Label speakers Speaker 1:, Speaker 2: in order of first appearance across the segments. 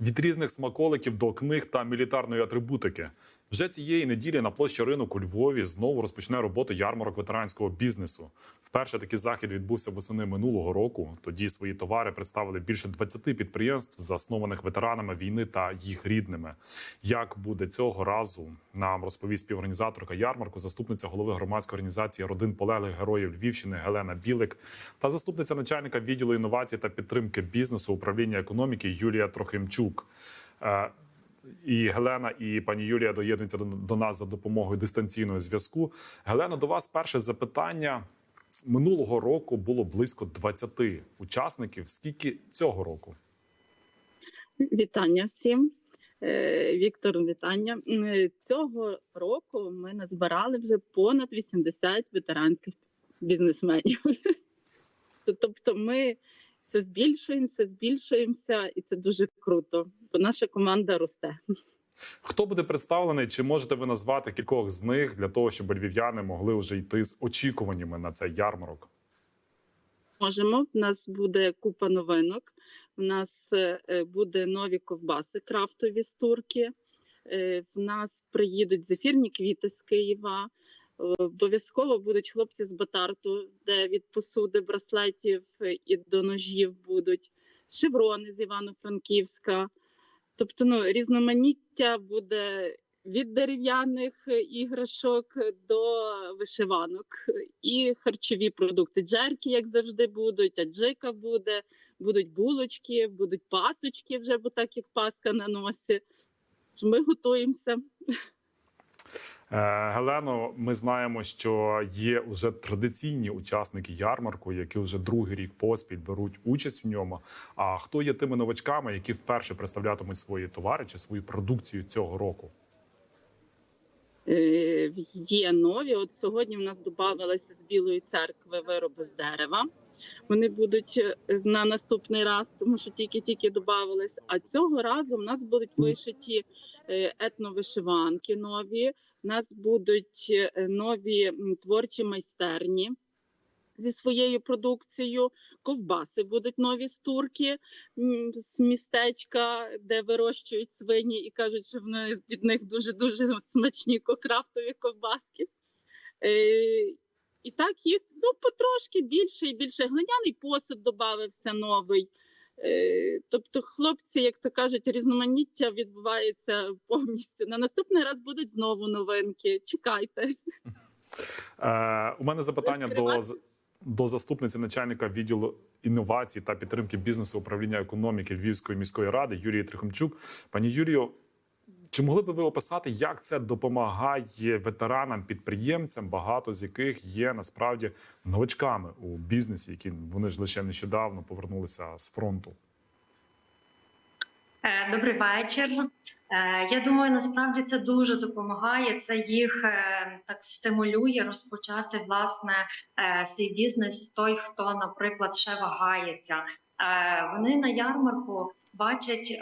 Speaker 1: Від різних смаколиків до книг та мілітарної атрибутики. Вже цієї неділі на площі ринок у Львові знову розпочне роботу ярмарок ветеранського бізнесу. Вперше такий захід відбувся восени минулого року. Тоді свої товари представили більше 20 підприємств, заснованих ветеранами війни та їх рідними. Як буде цього разу, нам розповість співорганізаторка ярмарку, заступниця голови громадської організації родин полеглих героїв Львівщини Гелена Білик та заступниця начальника відділу інновацій та підтримки бізнесу управління економіки Юлія Трохимчук. І Гелена і пані Юлія доєднуються до, до нас за допомогою дистанційного зв'язку. Гелена, до вас перше запитання. Минулого року було близько 20 учасників. Скільки цього року?
Speaker 2: Вітання всім. Е, Віктор, вітання. Е, Цього року ми назбирали вже понад 80 ветеранських бізнесменів. Тобто ми все збільшуємося, збільшуємося, і це дуже круто, бо наша команда росте.
Speaker 1: Хто буде представлений? Чи можете ви назвати кількох з них для того, щоб львів'яни могли вже йти з очікуваннями на цей ярмарок?
Speaker 2: Можемо. В нас буде купа новинок. В нас е, е, буде нові ковбаси, крафтові з турки. Е, В нас приїдуть зефірні квіти з Києва. Е, Обов'язково будуть хлопці з Батарту, де від посуди, браслетів е, і до ножів будуть шеврони з Івано-Франківська. Тобто, ну різноманіття буде від дерев'яних е, іграшок до вишиванок і харчові продукти. Джерки, як завжди, будуть, аджика буде, будуть булочки, будуть пасочки вже, бо так як паска на носі. Ми готуємося.
Speaker 1: Е, Гелено, ми знаємо, що є вже традиційні учасники ярмарку, які вже другий рік поспіль беруть участь в ньому. А хто є тими новачками, які вперше представлятимуть свої товари чи свою продукцію цього року?
Speaker 2: Е, Є нові. От сьогодні в нас додавалися з Білої церкви вироби з дерева. Вони будуть е, на наступний раз, тому що тільки-тільки додавались. А цього разу в нас будуть вишиті етновишиванки нові. У нас будуть е, нові творчі майстерні зі своєю продукцією. Ковбаси будуть нові з турки з містечка, де вирощують свині, і кажуть, що вони від них дуже дуже смачні кокрафтові ковбаски. Е, і так їх ну, потрошки більше і більше. Глиняний посуд додався новий. Е, тобто, хлопці, як то кажуть, різноманіття відбувається повністю. На наступний раз будуть знову новинки. Чекайте.
Speaker 1: Е, у мене запитання до,
Speaker 2: Розкривати?
Speaker 1: до заступниці начальника відділу інновацій та підтримки бізнесу управління економіки Львівської міської ради Юрії Трихомчук. Пані Юрію, чи могли б ви описати, як це допомагає ветеранам, підприємцям, багато з яких є насправді новачками у бізнесі, які вони ж лише нещодавно повернулися з фронту?
Speaker 3: Е, Добрий вечір. Е, Я думаю, насправді це дуже допомагає. Це їх е, так стимулює розпочати власне свій бізнес. Той, хто, наприклад, ще вагається. Вони на ярмарку бачать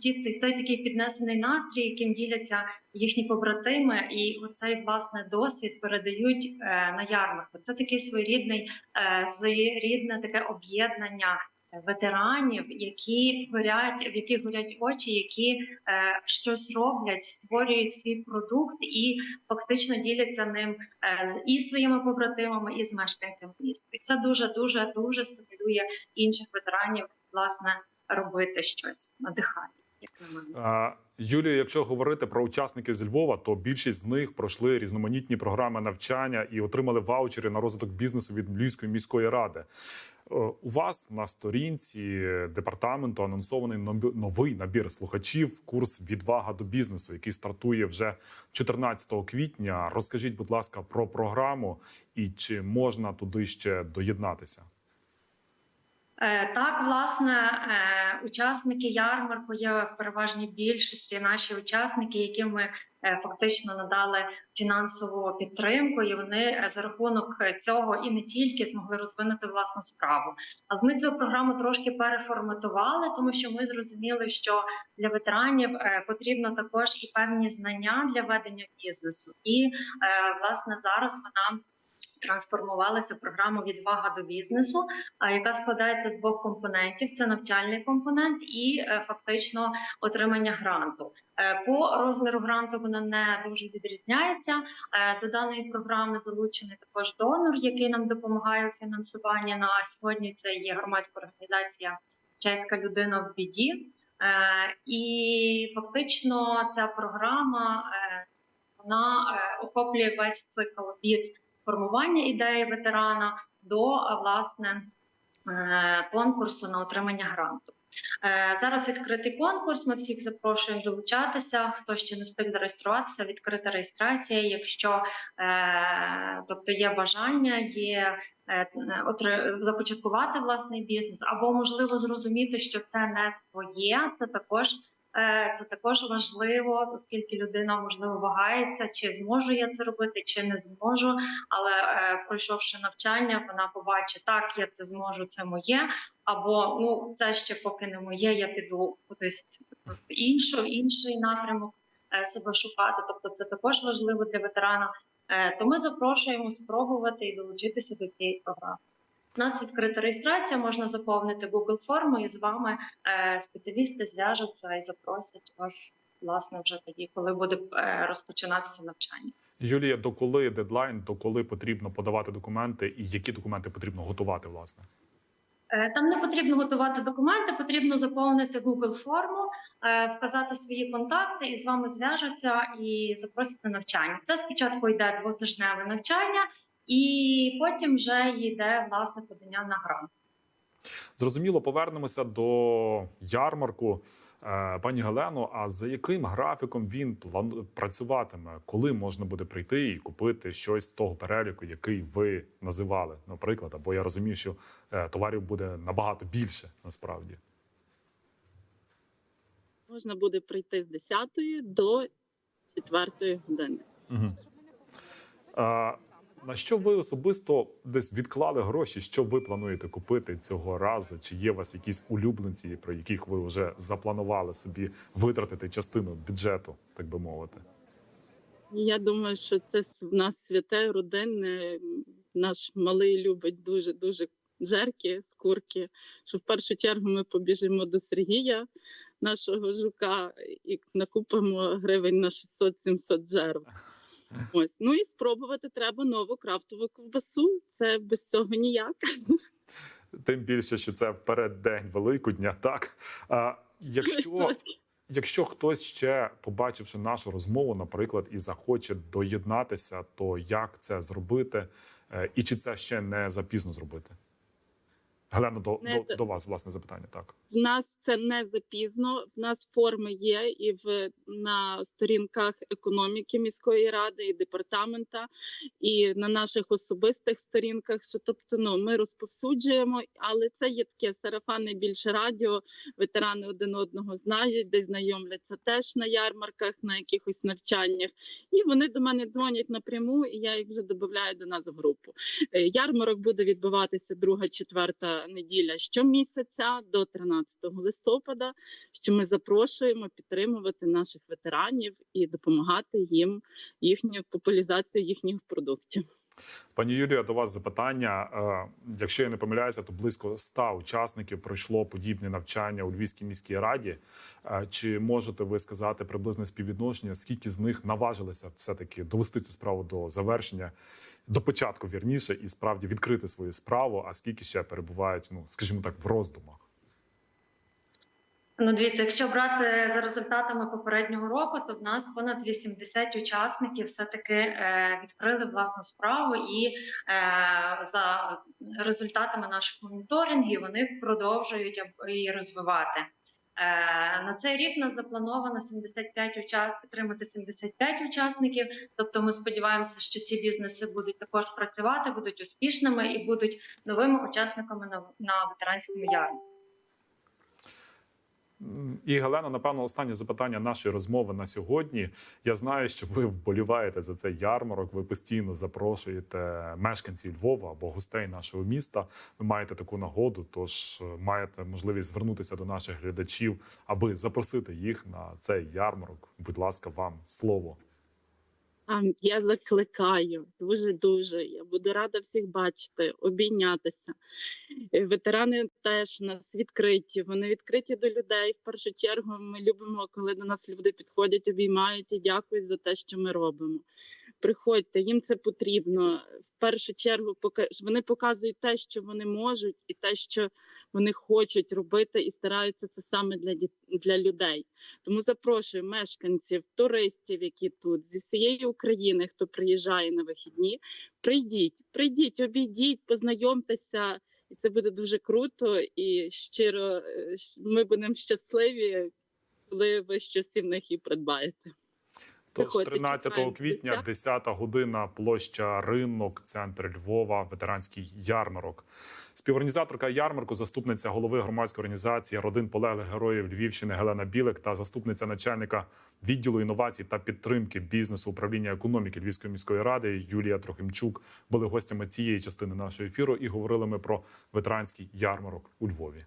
Speaker 3: ті, той, такий піднесений настрій, яким діляться їхні побратими, і оцей власне досвід передають е, на ярмарку. Це такий своєрідний, е, своєрідне таке об'єднання ветеранів, які горять, в яких горять очі, які е, щось роблять, створюють свій продукт і фактично діляться ним е, з і своїми побратимами, і з мешканцями міста. І це дуже дуже дуже стимулює інших ветеранів власне робити щось, надихає.
Speaker 1: Юлію, якщо говорити про учасників з Львова, то більшість з них пройшли різноманітні програми навчання і отримали ваучери на розвиток бізнесу від Львівської міської ради. Е, У вас на сторінці департаменту анонсований новий набір слухачів, курс Відвага до бізнесу, який стартує вже 14 квітня. Розкажіть, будь ласка, про програму і чи можна туди ще доєднатися?
Speaker 3: Е, Так, власне, е, учасники ярмарку є в переважній більшості наші учасники, яким ми е, фактично надали фінансову підтримку, і вони за рахунок цього і не тільки змогли розвинути власну справу. Але ми цю програму трошки переформатували, тому що ми зрозуміли, що для ветеранів потрібно також і певні знання для ведення бізнесу. І власне зараз вона трансформувалася програма відвага до бізнесу, яка складається з двох компонентів: це навчальний компонент і е, фактично отримання гранту. Е, По розміру гранту вона не дуже відрізняється. Е, До даної програми залучений також донор, який нам допомагає у фінансуванні. На сьогодні це є громадська організація Чеська людина в біді. І фактично ця програма вона охоплює весь цикл від формування ідеї ветерана до е, власне е, конкурсу на отримання гранту. Е, Зараз відкритий конкурс. Ми всіх запрошуємо долучатися. Хто ще не встиг зареєструватися, відкрита реєстрація. Якщо тобто є бажання, є започаткувати власний бізнес, або можливо зрозуміти, що це не твоє, це також. Е, Це також важливо, оскільки людина можливо вагається, чи зможу я це робити, чи не зможу. Але е, пройшовши навчання, вона побачить, так я це зможу, це моє. Або ну це ще поки не моє, я піду кудись в іншу, інший напрямок е, себе шукати. Тобто, це також важливо для ветерана. То ми запрошуємо спробувати і долучитися до цієї програми. У нас відкрита реєстрація, можна заповнити Google форму, і з вами е, спеціалісти зв'яжуться і запросять вас, власне, вже тоді, коли буде е, розпочинатися навчання.
Speaker 1: Юлія, до коли дедлайн, до коли потрібно подавати документи, і які документи потрібно готувати, власне?
Speaker 3: Е, Там не потрібно готувати документи, потрібно заповнити Google форму, вказати свої контакти і з вами зв'яжуться і запросять на навчання. Це спочатку йде двотижневе навчання, і потім вже йде власне подання на грант.
Speaker 1: Зрозуміло, повернемося до ярмарку. Е, Пані Галено, а за яким графіком він план... працюватиме? Коли можна буде прийти і купити щось з того переліку, який ви називали, наприклад? Або я розумію, що е, товарів буде набагато більше насправді.
Speaker 2: Можна буде прийти з 10 до 4 години.
Speaker 1: Угу. А, на що ви особисто десь відклали гроші? Що ви плануєте купити цього разу? Чи є у вас якісь улюбленці, про яких ви вже запланували собі витратити частину бюджету, так би мовити?
Speaker 2: Я думаю, що це в нас святе родинне. Наш малий любить дуже дуже жерки, скурки. Що в першу чергу ми побіжимо до Сергія, нашого жука, і накупимо гривень на 600-700 жерв. Ось ну і спробувати треба нову крафтову ковбасу. Це без цього ніяк.
Speaker 1: Тим більше, що це в переддень Великодня. Так а, якщо, якщо хтось ще побачивши нашу розмову, наприклад, і захоче доєднатися, то як це зробити, Е, і чи це ще не запізно зробити? Галено, до,
Speaker 2: Не
Speaker 1: до, до вас власне запитання. Так.
Speaker 2: В нас це не запізно. В нас форми є і в на сторінках економіки міської ради і департамента, і на наших особистих сторінках. Що тобто, ну ми розповсюджуємо, але це є таке сарафанне більше радіо. Ветерани один одного знають, де знайомляться теж на ярмарках, на якихось навчаннях. І вони до мене дзвонять напряму, і я їх вже додаю до нас в групу. Е, Ярмарок буде відбуватися друга, четверта неділя щомісяця до 13 листопада. Що ми запрошуємо підтримувати наших ветеранів і допомагати їм їхню популяризацію їхніх продуктів.
Speaker 1: Пані Юлія, до вас запитання. Е, Якщо я не помиляюся, то близько 100 учасників пройшло подібне навчання у Львівській міській раді. Е, Чи можете ви сказати приблизне співвідношення, скільки з них наважилися все-таки довести цю справу до завершення, до початку вірніше, і справді відкрити свою справу, а скільки ще перебувають, ну скажімо так, в роздумах?
Speaker 3: Ну, дивіться, якщо брати за результатами попереднього року, то в нас понад 80 учасників все-таки е, відкрили власну справу, і е, за результатами наших моніторингів вони продовжують її розвивати. Е, на цей рік нас заплановано 75 учас... підтримати 75 учасників. Тобто, ми сподіваємося, що ці бізнеси будуть також працювати, будуть успішними і будуть новими учасниками на, на ветеранському ярмарку.
Speaker 1: І Галена, напевно, останнє запитання нашої розмови на сьогодні. Я знаю, що ви вболіваєте за цей ярмарок. Ви постійно запрошуєте мешканців Львова або гостей нашого міста. Ви маєте таку нагоду, тож е, маєте можливість звернутися до наших глядачів, аби запросити їх на цей ярмарок. Будь ласка, вам слово.
Speaker 2: Я закликаю дуже дуже. Я буду рада всіх бачити, обійнятися. Е, Ветерани теж у нас відкриті. Вони відкриті до людей. В першу чергу ми любимо, коли до нас люди підходять, обіймають і дякують за те, що ми робимо. Приходьте, їм це потрібно. В першу чергу вони показують те, що вони можуть, і те, що вони хочуть робити, і стараються це саме для для людей. Тому запрошую мешканців, туристів, які тут зі всієї України, хто приїжджає на вихідні. Прийдіть, прийдіть, обійдіть, познайомтеся, і це буде дуже круто. І щиро е, ми будемо щасливі, коли ви щось в них і придбаєте.
Speaker 1: Тож
Speaker 2: Приходьте,
Speaker 1: 13 квітня,
Speaker 2: 10.
Speaker 1: 10 година, площа ринок, центр Львова, ветеранський ярмарок. Співорганізаторка ярмарку, заступниця голови громадської організації родин полеглих героїв Львівщини Гелена Білик та заступниця начальника відділу інновацій та підтримки бізнесу управління економіки Львівської міської ради Юлія Трохимчук були гостями цієї частини нашого ефіру і говорили ми про ветеранський ярмарок у Львові.